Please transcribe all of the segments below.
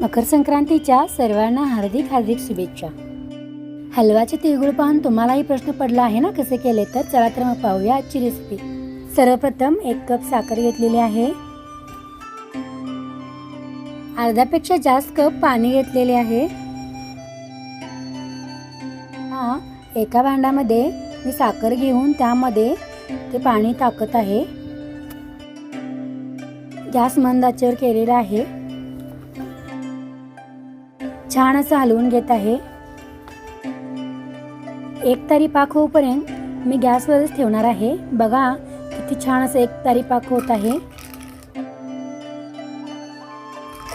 मकर संक्रांतीच्या सर्वांना हार्दिक हार्दिक शुभेच्छा. हलवाचे तिळगुळ पाहून तुम्हालाही प्रश्न पडला आहे ना कसे केले तर? चला तर मग पाहूया आजची रेसिपी सर्वप्रथम एक कप साखर घेतलेली आहे. अर्ध्यापेक्षा जास्त कप पाणी घेतलेले आहे. हा एका भांड्यामध्ये मी साखर घेऊन त्यामध्ये ते पाणी टाकत आहे. गॅस मंद आचेवर केलेला आहे. छान असं हलवून घेत आहे. एक तारी पाक होईपर्यंत मी गॅसवरच ठेवणार आहे. बघा किती छान असं एक तारी पाक होत आहे.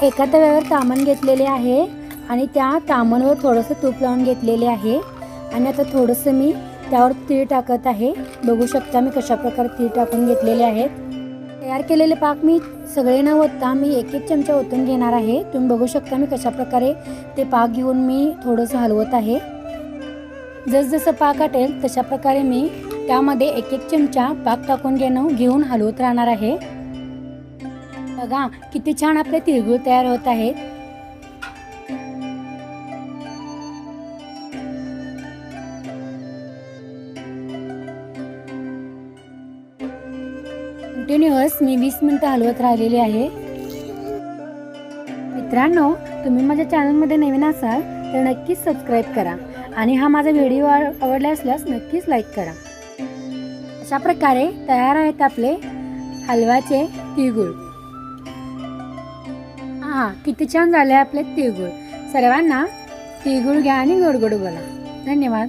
एका तव्यावर तामण घेतलेले आहे आणि त्या तामणवर थोडंसं तूप लावून घेतलेले आहे. आणि आता थोडंसं मी त्यावर तीळ टाकत आहे. बघू शकता मी कशा प्रकारे तीळ टाकून घेतलेले आहेत. तयार केलेले पाक मी सगळे न ओतता मी एक एक चमचा ओतून घेणार आहे. तुम्ही बघू शकता मी कशा प्रकारे ते पाक घेऊन मी थोडंसं हलवत आहे. जसजसं पाक आटेल तशा प्रकारे मी त्यामध्ये एक एक चमचा पाक टाकून घेणं घेऊन हलवत राहणार आहे. बघा किती छान आपले तिळगुळ तयार होत आहेत. कंटिन्युअस मी वीस मिनिटं हलवत राहिलेली आहे. मित्रांनो तुम्ही माझ्या चॅनलमध्ये नवीन असाल तर नक्कीच सबस्क्राईब करा. आणि हा माझा व्हिडिओ आव- आवडला असल्यास नक्कीच लाईक करा. अशा प्रकारे तयार आहेत आपले हलवाचे तिळगुळ. हा किती छान झाले आपले तिळगुळ. सर्वांना तिळगुळ घ्या आणि गोडगोड बोला. धन्यवाद.